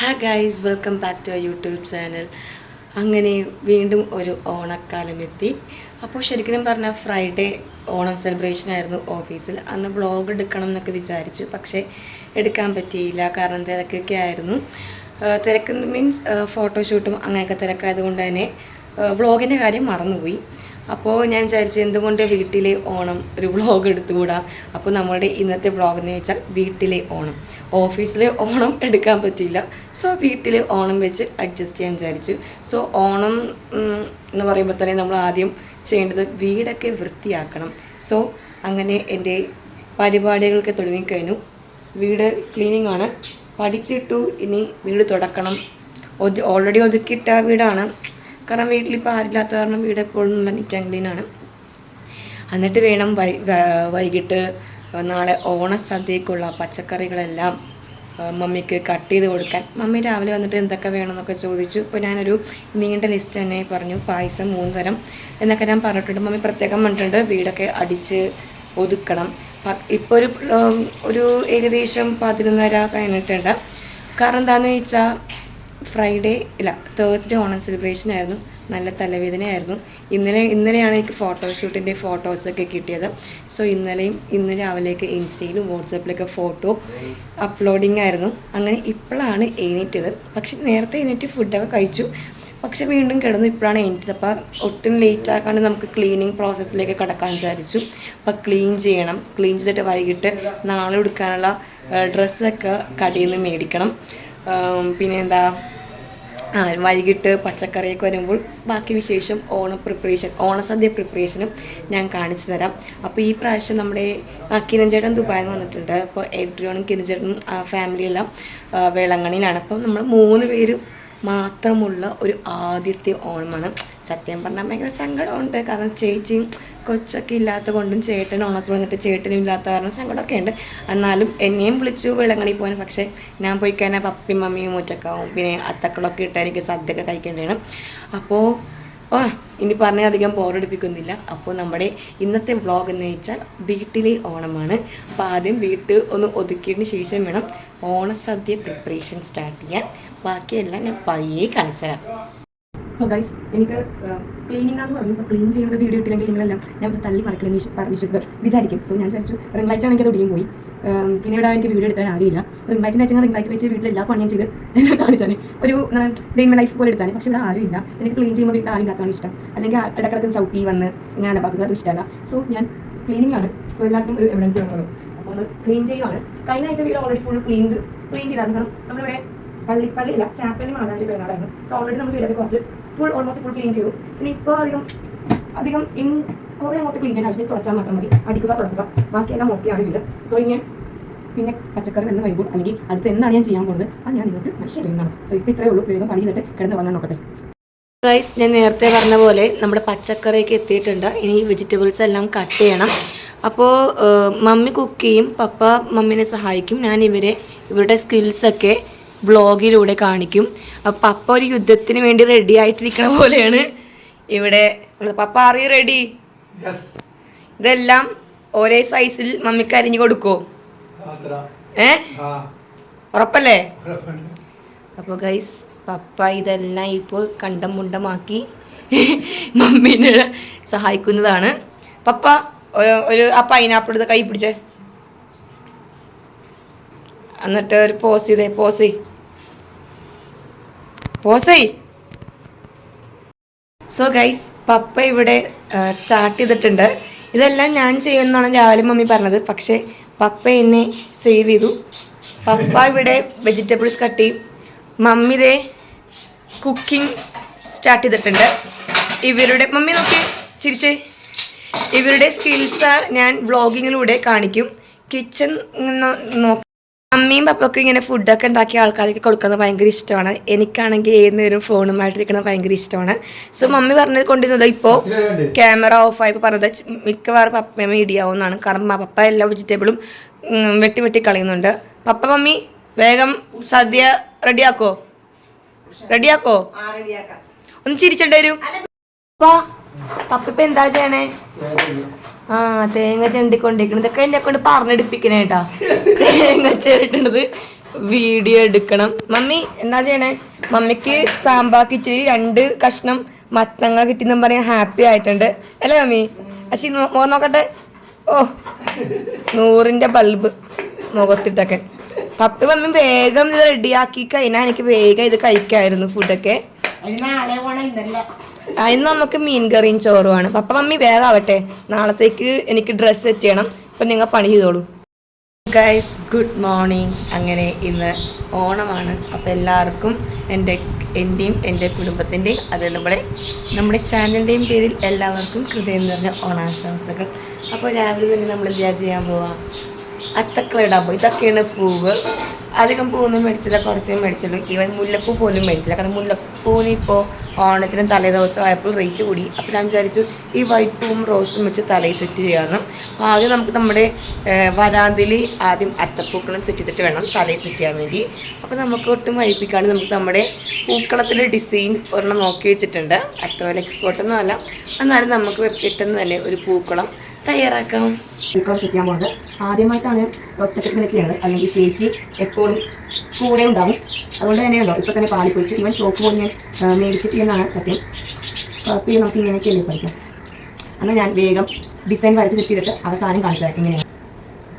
ഹാ guys welcome back to YouTube channel അങ്ങനെ വീണ്ടും ഒരു ഓണക്കാലം എത്തി അപ്പോൾ ശരിക്കും പറഞ്ഞാൽ ഫ്രൈഡേ ഓണം സെലിബ്രേഷൻ ആയിരുന്നു ഓഫീസിൽ അന്ന് ബ്ലോഗ് എടുക്കണം എന്നൊക്കെ വിചാരിച്ചു. പക്ഷേ എടുക്കാൻ പറ്റിയില്ല. കാരണം തിരക്കൊക്കെ ആയിരുന്നു. തിരക്ക് മീൻസ് ഫോട്ടോഷൂട്ടും അങ്ങനെയൊക്കെ തിരക്കായതുകൊണ്ട് തന്നെ വ്ളോഗിന്റെ കാര്യം മറന്നുപോയി. അപ്പോൾ ഞാൻ വിചാരിച്ചു എന്തുകൊണ്ട് വീട്ടിലെ ഓണം ഒരു വ്ളോഗ് എടുത്തുകൂടാ? അപ്പോൾ നമ്മുടെ ഇന്നത്തെ വ്ളോഗ് എന്ന് വെച്ചാൽ വീട്ടിലെ ഓണം. ഓഫീസിലെ ഓണം എടുക്കാൻ പറ്റില്ല സോ വീട്ടിലെ ഓണം വെച്ച് അഡ്ജസ്റ്റ് ചെയ്യാൻ വിചാരിച്ചു. സോ ഓണം എന്ന് പറയുമ്പോൾ തന്നെ നമ്മൾ ആദ്യം ചെയ്യേണ്ടത് വീടൊക്കെ വൃത്തിയാക്കണം. സോ അങ്ങനെ എന്റെ പരിപാടികളൊക്കെ തുടങ്ങിക്കഴിഞ്ഞു വീട് ക്ലീനിങ് ആണ്. പഠിച്ചിട്ടു ഇനി വീട് തുടക്കണം. ഓൾറെഡി ഒതുക്കിയിട്ട വീടാണ്. കാരണം വീട്ടിലിപ്പോൾ ആരില്ലാത്ത കാരണം വീട് എപ്പോഴും നല്ല നീറ്റ് ആൻഡ് ക്ലീൻ ആണ്. എന്നിട്ട് വേണം വൈ വൈകിട്ട് നാളെ ഓണസദ്യക്കുള്ള പച്ചക്കറികളെല്ലാം മമ്മിക്ക് കട്ട് ചെയ്ത് കൊടുക്കാൻ. മമ്മി രാവിലെ വന്നിട്ട് എന്തൊക്കെ വേണമെന്നൊക്കെ ചോദിച്ചു. ഇപ്പോൾ ഞാനൊരു നീണ്ട ലിസ്റ്റ് തന്നെ പറഞ്ഞു. പായസം മൂന്ന് തരം എന്നൊക്കെ ഞാൻ പറഞ്ഞിട്ടുണ്ട്. മമ്മി പ്രത്യേകം പറഞ്ഞിട്ടുണ്ട്. വീടൊക്കെ അടിച്ച് ഒതുക്കണം. ഇപ്പോൾ ഒരു ഒരു ഏകദേശം പതിനൊന്നര കഴിഞ്ഞിട്ടുണ്ട് കാരണം എന്താണെന്ന് വെച്ചാൽ ഫ്രൈഡേ ഇല്ല തേഴ്സ്ഡേ ഓണം സെലിബ്രേഷൻ ആയിരുന്നു. നല്ല തലവേദനയായിരുന്നു. ഇന്നലെ ഇന്നലെയാണ് എനിക്ക് ഫോട്ടോഷൂട്ടിന്റെ ഫോട്ടോസൊക്കെ കിട്ടിയത്. സോ ഇന്നലെയും ഇന്ന് രാവിലേക്ക് ഇൻസ്റ്റയിലും വാട്സപ്പിലൊക്കെ ഫോട്ടോ അപ്ലോഡിങ് ആയിരുന്നു. അങ്ങനെ ഇപ്പോഴാണ് എഴുന്നേറ്റത് പക്ഷെ നേരത്തെ എഴുന്നേറ്റ് ഫുഡൊക്കെ കഴിച്ചു. പക്ഷെ വീണ്ടും കിടന്നു. ഇപ്പോഴാണ് എണീറ്റത്. അപ്പോൾ ഒട്ടും ലേറ്റ് ആക്കാണ്ട് നമുക്ക് ക്ലീനിങ് പ്രോസസ്സിലേക്ക് കടക്കാൻ വിചാരിച്ചു. അപ്പോൾ ക്ലീൻ ചെയ്യണം. ക്ലീൻ ചെയ്തിട്ട് വൈകിട്ട് നാളെ എടുക്കാനുള്ള ഡ്രസ്സൊക്കെ കടയിൽ നിന്ന് മേടിക്കണം. ആം, പിന്നെ എന്താ ആ വൈകിട്ട് പച്ചക്കറിയൊക്കെ വരുമ്പോൾ ബാക്കി വിശേഷം ഓണ പ്രിപ്പറേഷൻ ഓണസദ്യ പ്രിപ്പറേഷനും ഞാൻ കാണിച്ചു തരാം. അപ്പോൾ ഈ പ്രാവശ്യം നമ്മുടെ കിരഞ്ചേട്ടൻ കിരൺ ചേട്ടൻ ദുബായിൽ വന്നിട്ടുണ്ട്. അപ്പോൾ എഡ്രിയോണും ആ, ഫാമിലിയെല്ലാം ആ, വേളാങ്കണ്ണിയിലാണ്. അപ്പം നമ്മൾ മൂന്ന് പേര് മാത്രമുള്ള ഒരു ആദ്യത്തെ ഓണമാണ്. സത്യം പറഞ്ഞാൽ ഭയങ്കര സങ്കടമുണ്ട്. കാരണം ചേച്ചിയും കൊച്ചൊക്കെ ഇല്ലാത്ത കൊണ്ടും ചേട്ടൻ ഓണത്തിൽ വന്നിട്ട് ചേട്ടനും ഇല്ലാത്ത കാരണം സങ്കടമൊക്കെ ഉണ്ട്. എന്നാലും എന്നെയും വിളിച്ചു വിളങ്ങണി പോകാൻ പക്ഷേ ഞാൻ പോയി കഴിഞ്ഞാൽ പപ്പിയും മമ്മിയും മുറ്റക്കാവും പിന്നെ അത്തക്കളൊക്കെ ഇട്ട് എനിക്ക് സദ്യയൊക്കെ കഴിക്കേണ്ടതാണ് അപ്പോൾ ഓ ഇനി പറഞ്ഞാൽ അധികം ബോറടിപ്പിക്കുന്നില്ല അപ്പോൾ നമ്മുടെ ഇന്നത്തെ വ്ളോഗ് എന്ന് വെച്ചാൽ വീട്ടിലെ ഓണമാണ്. അപ്പോൾ ആദ്യം വീട്ട് ഒന്ന് ഒതുക്കിയതിന് ശേഷം വേണം ഓണസദ്യ പ്രിപ്പറേഷൻ സ്റ്റാർട്ട് ചെയ്യാൻ. ബാക്കിയെല്ലാം ഞാൻ പയ്യെ കാണിച്ചു തരാം സോ ഗൈസ് എനിക്ക് ക്ലീനിങ് എന്ന് പറഞ്ഞു ക്ലീൻ ചെയ്യുന്നത് വീഡിയോ ഇട്ടില്ലെങ്കിൽ നിങ്ങളെല്ലാം ഞാൻ ഇത് തള്ളി മറക്കണമെന്ന് വിശ്വ വിശ്വസിച്ച് വിചാരിക്കും. സോ ഞാൻ വിചാരിച്ചു റിംഗ് ലൈറ്റ് ആണെങ്കിൽ അത് ഒടിയും പോയി. പിന്നെ ഇവിടെ എനിക്ക് വീഡിയോ എടുത്താൽ ആരുമില്ല. റിംഗ് ലൈറ്റിന്റെ വെച്ചാൽ റിംഗ് ലൈറ്റ് വെച്ച് വീട്ടിൽ എല്ലാ പണിയും ചെയ്ത് എല്ലാം കാണിച്ചാൽ ഒരു ഡെയിൻ ലൈഫ് പോലെ എടുത്താൽ പക്ഷേ ഇവിടെ ആരുമില്ല. എനിക്ക് ക്ലീൻ ചെയ്യുമ്പോൾ വീട്ടിൽ ആരും ഇല്ലാത്തതാണ് ഇഷ്ടം. അല്ലെങ്കിൽ ഇടക്കിടക്കും ചവിട്ടി വന്ന് ഞാൻ അലപ്പാക്കുന്നത് അത് ഇഷ്ടമല്ല. സോ ഞാൻ ക്ലീനിങ് ആണ്. സോ എല്ലാവർക്കും ഒരു എവിഡൻസ് വേണം അപ്പോൾ നമ്മൾ ക്ലീൻ ചെയ്യുകയാണ് കഴിഞ്ഞ ആഴ്ച വീട് ഓൾറെഡി ഫുൾ ക്ലീൻ ക്ലീൻ ചെയ്താൽ നമ്മളിവിടെ പള്ളി പള്ളിയില്ല ചാപ്പലിൽ മാതാവിന്റെ പെരുന്നാളായിരുന്നു. സോ ഓൾറെഡി നമ്മൾ വീടൊക്കെ കുറച്ച് ഫുൾ ഓൾമോസ്റ്റ് ഫുൾ ക്ലീൻ ചെയ്തു. പിന്നെ ഇപ്പോൾ അധികം അധികം ഇൻ കുറേ അങ്ങോട്ട് ക്ലീൻ ചെയ്യാൻ ആവശ്യം കുറച്ചാൽ മാത്രം മതി. അടിക്കുക തുടക്കുക. ബാക്കിയെല്ലാം ഓക്കെയാണ് വീട് സോ ഇനി പിന്നെ പച്ചക്കറി എന്ന് കഴിയുമ്പോൾ അല്ലെങ്കിൽ അടുത്ത് എന്താണ് ഞാൻ ചെയ്യാൻ പോകുന്നത് അത് ഞാൻ നിങ്ങൾക്ക് മനസ്സിലാണ് സോ ഇപ്പോൾ ഇത്രയേ ഉള്ളൂ. വേഗം പണി ചെയ്തിട്ട് കിടന്ന് വന്നാൽ നോക്കട്ടെ. ഗൈസ് ഞാൻ നേരത്തെ പറഞ്ഞ പോലെ നമ്മുടെ പച്ചക്കറിയൊക്കെ എത്തിയിട്ടുണ്ട്. ഇനി വെജിറ്റബിൾസ് എല്ലാം കട്ട് ചെയ്യണം. അപ്പോൾ മമ്മി കുക്ക് ചെയ്യും. പപ്പ മമ്മിനെ സഹായിക്കും. ഞാൻ ഇവരെ ഇവരുടെ സ്കിൽസൊക്കെ ബ്ലോഗിലൂടെ കാണിക്കും. അപ്പം പപ്പ ഒരു യുദ്ധത്തിന് വേണ്ടി റെഡി ആയിട്ടിരിക്കണ പോലെയാണ് ഇവിടെ. പപ്പ ആറി റെഡി ഇതെല്ലാം ഒരേ സൈസിൽ മമ്മിക്ക് അരിഞ്ഞു കൊടുക്കോ? ഏ? ഉറപ്പല്ലേ? അപ്പോൾ ഗൈസ് പപ്പ ഇതെല്ലാം ഇപ്പോൾ കണ്ടം മുണ്ടമാക്കി മമ്മീനെ സഹായിക്കുന്നതാണ്. പപ്പ ഒരു ആ പൈനാപ്പിൾ എടുത്ത് കൈ പിടിച്ചേ. എന്നിട്ട് ഒരു പോസ് ചെയ്തേ പോസ് ചെയ് പോസ്. സോ ഗൈസ് പപ്പ ഇവിടെ സ്റ്റാർട്ട് ചെയ്തിട്ടുണ്ട്. ഇതെല്ലാം ഞാൻ ചെയ്യുമെന്നാണ് രാവിലെ മമ്മി പറഞ്ഞത്. പക്ഷേ പപ്പ എന്നെ സേവ് ചെയ്തു. പപ്പ ഇവിടെ വെജിറ്റബിൾസ് കട്ട് ചെയ്യും. മമ്മി ദേ കുക്കിംഗ് സ്റ്റാർട്ട് ചെയ്തിട്ടുണ്ട്. ഇവരുടെ മമ്മി നോക്കി ചിരിച്ചേ. ഇവരുടെ സ്കിൽസ് ഞാൻ വ്ളോഗിങ്ങിലൂടെ കാണിക്കും. കിച്ചൺ നോക്കാം അമ്മയും പപ്പക്കും ഇങ്ങനെ ഫുഡൊക്കെ ഉണ്ടാക്കിയ ആൾക്കാർക്ക് കൊടുക്കുന്നത് ഭയങ്കര ഇഷ്ടമാണ്. എനിക്കാണെങ്കിൽ ഏത് നേരം ഫോണുമായിട്ടിരിക്കുന്നത് ഭയങ്കര ഇഷ്ടമാണ്. സോ മമ്മി പറഞ്ഞത് കൊണ്ടിരുന്നത് ഇപ്പോൾ ക്യാമറ ഓഫ് ആയപ്പോൾ പറഞ്ഞത് മിക്കവാറും പപ്പയമ്മ ഇടിയാവുന്നതാണ് കാരണം പപ്പ എല്ലാ വെജിറ്റബിളും വെട്ടി വെട്ടി കളയുന്നുണ്ട്. പപ്പ മമ്മി വേഗം സദ്യ റെഡിയാക്കോ? റെഡിയാക്കോ? ഒന്ന് ചിരിച്ചിട്ടു പപ്പ ഇപ്പൊ എന്താ ചെയ്യണേ? ആ തേങ്ങ ചെണ്ടിക്കൊണ്ടിരിക്കണം ഇതൊക്കെ എന്നെ കൊണ്ട് പറഞ്ഞെടുപ്പിക്കണേട്ടാ തേങ്ങ ചേട്ടണത് വീഡിയോ എടുക്കണം. മമ്മി എന്താ ചെയ്യണേ? മമ്മിക്ക് സാമ്പാക്ക് രണ്ട് കഷ്ണം മത്തങ്ങ കിട്ടിയെന്നും പറയാൻ ഹാപ്പി ആയിട്ടുണ്ട്. അല്ലേ മമ്മി? അശി മോ നോക്കട്ടെ. ഓ നൂറിന്റെ ബൾബ് മുഖത്തിട്ടൊക്കെ. പപ്പ മമ്മി വേഗം ഇത് റെഡിയാക്കി കഴിഞ്ഞാൽ എനിക്ക് വേഗം ഇത് കഴിക്കായിരുന്നു ഫുഡൊക്കെ അതിന് നമുക്ക് മീൻ കറിയും ചോറുമാണ് പപ്പ മമ്മി വേഗം ആവട്ടെ. നാളത്തേക്ക് എനിക്ക് ഡ്രസ്സ് സെറ്റ് ചെയ്യണം. അപ്പം നിങ്ങൾ പണി ചെയ്തോളൂ. ഗൈസ് ഗുഡ് മോർണിംഗ് അങ്ങനെ ഇന്ന് ഓണമാണ്. അപ്പോൾ എല്ലാവർക്കും എന്റെ എന്റെയും എന്റെ കുടുംബത്തിന്റെയും അത് നമ്മുടെ നമ്മുടെ ചാനലിന്റെയും പേരിൽ എല്ലാവർക്കും ഹൃദയം നിറഞ്ഞ ഓണാശംസകൾ. അപ്പോൾ രാവിലെ തന്നെ നമ്മൾ എന്താ ചെയ്യാൻ പോവാം? അത്തക്കള ഇടാൻ പോയി. ഇതൊക്കെയാണ് പൂവ്. അധികം പൂവൊന്നും മേടിച്ചില്ല. കുറച്ചേ മേടിച്ചുള്ളൂ. ഈവൻ മുല്ലപ്പൂ പോലും മേടിച്ചില്ല. കാരണം മുല്ലപ്പൂവിന് ഇപ്പോൾ ഓണത്തിന് തലേ ദിവസം ആയപ്പോൾ റേറ്റ് കൂടി. അപ്പോൾ ഞാൻ വിചാരിച്ചു ഈ വൈറ്റ് പൂവും റോസും വെച്ച് തലയിൽ സെറ്റ് ചെയ്യാമെന്ന് അപ്പോൾ ആദ്യം നമുക്ക് നമ്മുടെ വരാന്തിൽ ആദ്യം അത്തപ്പൂക്കളും സെറ്റ് ചെയ്തിട്ട് വേണം തലയിൽ സെറ്റ് ചെയ്യാൻ വേണ്ടി. അപ്പോൾ നമുക്ക് ഒട്ടും വൈപ്പിക്കാണ്ട് നമുക്ക് നമ്മുടെ പൂക്കളത്തിന്റെ ഡിസൈൻ ഒരെണ്ണം നോക്കി വെച്ചിട്ടുണ്ട്. അത്ര വലിയ എക്സ്പോർട്ടൊന്നും അല്ല. എന്നാലും നമുക്ക് പെട്ടെന്ന് തന്നെ ഒരു പൂക്കളം തയ്യാറാക്കാം. ചെയ്യാൻ പോകുന്നത് ആദ്യമായിട്ടാണ് ഒറ്റക്കെട്ടിനെ ചെയ്യുന്നത്. അല്ലെങ്കിൽ ചേച്ചി എപ്പോഴും കൂടെ ഉണ്ടാവും. അതുകൊണ്ട് തന്നെ ഉണ്ടോ? ഇപ്പൊ തന്നെ പാളിപ്പൊഴിച്ചു ഇവൻ ചോക്ക് പോയി ഞാൻ മേടിച്ചിട്ട് മേടിച്ചിട്ടില്ലെന്നാണ് സത്യം. പിന്നെ നമുക്ക് ഇങ്ങനെയൊക്കെ അല്ലേ പഠിക്കാം എന്നാൽ ഞാൻ വേഗം ഡിസൈൻ വരച്ച് സെറ്റ് അവസാനം കാണിച്ചത് ഇങ്ങനെയാണ്.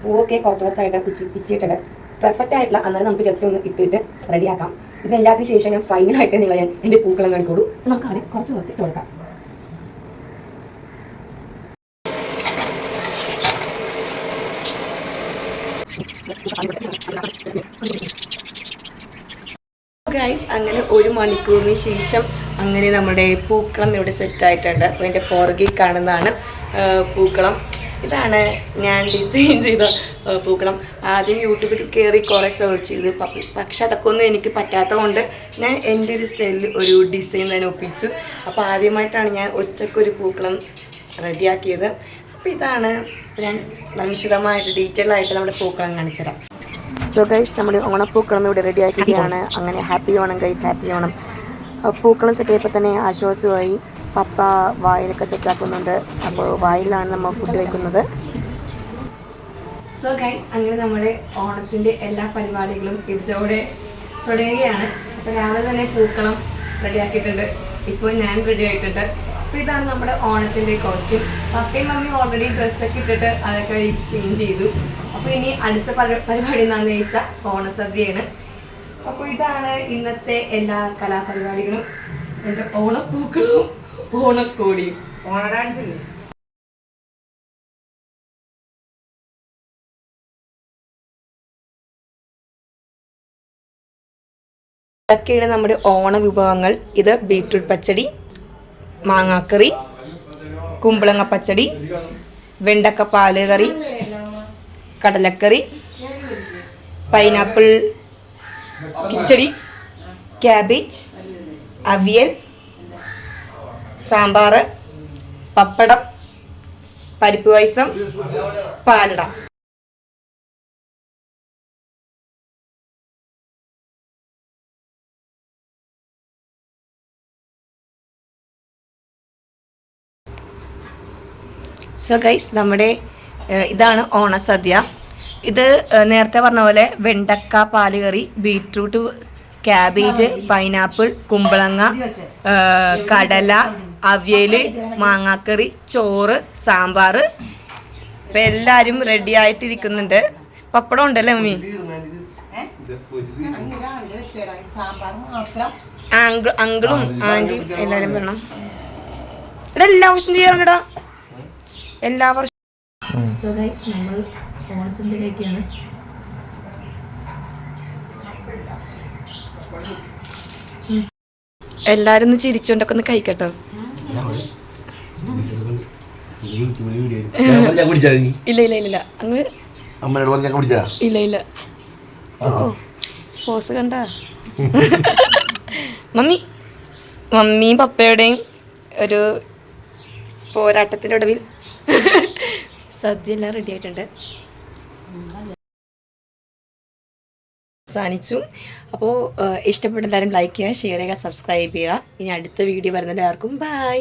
പൂവൊക്കെ കുറച്ച് കുറച്ചായിട്ട് പിച്ചി പിച്ചിട്ടുണ്ട് പെർഫെക്റ്റ് ആയിട്ടുള്ള അന്നേരം നമുക്ക് ജസ്റ്റ് ഒന്ന് ഇട്ടിട്ട് റെഡിയാക്കാം ഇതെല്ലാത്തിനും ശേഷം ഞാൻ ഫൈനലായിട്ട് നിങ്ങൾ ഞാൻ എന്റെ പൂക്കളം കാണിക്കോളൂ സോ നമുക്ക് അതിനെ കുറച്ച് കുറച്ച് ഇട്ട് കൊടുക്കാം ഗൈസ് അങ്ങനെ ഒരു മണിക്കൂറിന് ശേഷം അങ്ങനെ നമ്മുടെ പൂക്കളം ഇവിടെ സെറ്റായിട്ടുണ്ട് അപ്പോൾ എന്റെ പുറകിൽ കാണുന്നതാണ് പൂക്കളം. ഇതാണ് ഞാൻ ഡിസൈൻ ചെയ്ത പൂക്കളം. ആദ്യം യൂട്യൂബിൽ കയറി കുറേ സെർച്ച് ചെയ്ത്. പക്ഷെ അതൊക്കെ ഒന്നും എനിക്ക് പറ്റാത്തതുകൊണ്ട് ഞാൻ എന്റെ ഒരു സ്റ്റൈലിൽ ഒരു ഡിസൈൻ തന്നെ ഒപ്പിച്ചു. അപ്പോൾ ആദ്യമായിട്ടാണ് ഞാൻ ഒറ്റക്കൊരു പൂക്കളം റെഡിയാക്കിയത് അപ്പോൾ ഇതാണ് ഞാൻ വിശദമായിട്ട് ഡീറ്റെയിൽ ആയിട്ട് നമ്മുടെ പൂക്കളം കാണിച്ചു തരാം സോ ഗൈസ് നമ്മുടെ ഓണപ്പൂക്കളം ഇവിടെ റെഡി ആക്കിയാണ് അങ്ങനെ happy Onam guys happy Onam. പൂക്കളം സെറ്റ് ചെയ്യപ്പോൾ തന്നെ ആശ്വാസമായി പപ്പ വായിലൊക്കെ സെറ്റ് ആക്കുന്നുണ്ട്. അപ്പോൾ വായിലാണ് നമ്മൾ ഫുഡ് കഴിക്കുന്നത്. സോ ഗൈസ് അങ്ങനെ നമ്മുടെ ഓണത്തിന്റെ എല്ലാ പരിപാടികളും ഇതോടെ തുടങ്ങുകയാണ് അപ്പോൾ രാവിലെ തന്നെ പൂക്കളം റെഡിയാക്കിയിട്ടുണ്ട് ഇപ്പോൾ ഞാൻ റെഡി ആയിട്ടുണ്ട്. അപ്പോൾ ഇതാണ് നമ്മുടെ ഓണത്തിന്റെ കോസ്റ്റ്യൂം പപ്പയും മമ്മിയും ഓൾറെഡി ഡ്രസ്സൊക്കെ ഇട്ടിട്ട് അതൊക്കെ ചേഞ്ച് ചെയ്തു. അപ്പോൾ ഇനി അടുത്ത പരിപാടി എന്താണെന്ന് ചോദിച്ചാൽ ഓണസദ്യയാണ്. അപ്പോൾ ഇതാണ് ഇന്നത്തെ എല്ലാ കലാപരിപാടികളും. എന്റെ ഓണപ്പൂക്കളും ഓണക്കോടിയും. ഓണ ഡാൻസ് ഇല്ലേ? ഇതൊക്കെയാണ് നമ്മുടെ ഓണ വിഭവങ്ങൾ. ഇത് ബീട്രൂട്ട് പച്ചടി മാങ്ങാക്കറി കുമ്പളങ്ങ പച്ചടി വെണ്ടക്ക പാൽ കറി കടലക്കറി പൈനാപ്പിൾ കിച്ചടി ക്യാബേജ് അവിയൽ സാമ്പാർ പപ്പടം പരിപ്പ് പായസം പാലട. സോ ഗൈസ് നമ്മുടെ ഇതാണ് ഓണസദ്യ. ഇത് നേരത്തെ പറഞ്ഞ പോലെ വെണ്ടക്ക പാലുകറി ബീട്രൂട്ട് ക്യാബേജ് പൈനാപ്പിൾ കുമ്പളങ്ങ കടല അവിയൽ മാങ്ങാക്കറി ചോറ് സാമ്പാർ. ഇപ്പം എല്ലാവരും റെഡി ആയിട്ടിരിക്കുന്നുണ്ട്. പപ്പടം ഉണ്ടല്ലേ മമ്മി? അങ്കിളും ആന്റിയും എല്ലാവരും വേണം ഇവിടെ എല്ലാ വർഷവും ചെയ്യാറുണ്ടടാ. എല്ലാ വർഷവും സോ ഗൈസ് നമ്മൾ ഓണച്ചന്ത കഴിക്കുകയാണ് എല്ലാരും ഒന്ന് ചിരിച്ചോണ്ടൊക്കെ ഒന്ന് കഴിക്കട്ടോ. ഇല്ല ഇല്ല ഇല്ല അങ്ങ് അമ്മയോട് പറഞ്ഞ കുടിച്ചാ? ഇല്ല ഇല്ല. പോസ് കണ്ട. മമ്മി മമ്മിയും പപ്പയുടെയും ഒരു പോരാട്ടത്തിന്റെ ഒടുവിൽ സദ്യ എല്ലാം റെഡി ആയിട്ടുണ്ട്. അവസാനിച്ചു. അപ്പോൾ ഇഷ്ടപ്പെട്ട എല്ലാവരും ലൈക്ക് ചെയ്യുക ഷെയർ ചെയ്യുക സബ്സ്ക്രൈബ് ചെയ്യുക. ഇനി അടുത്ത വീഡിയോ വരുന്ന എല്ലാവർക്കും ബൈ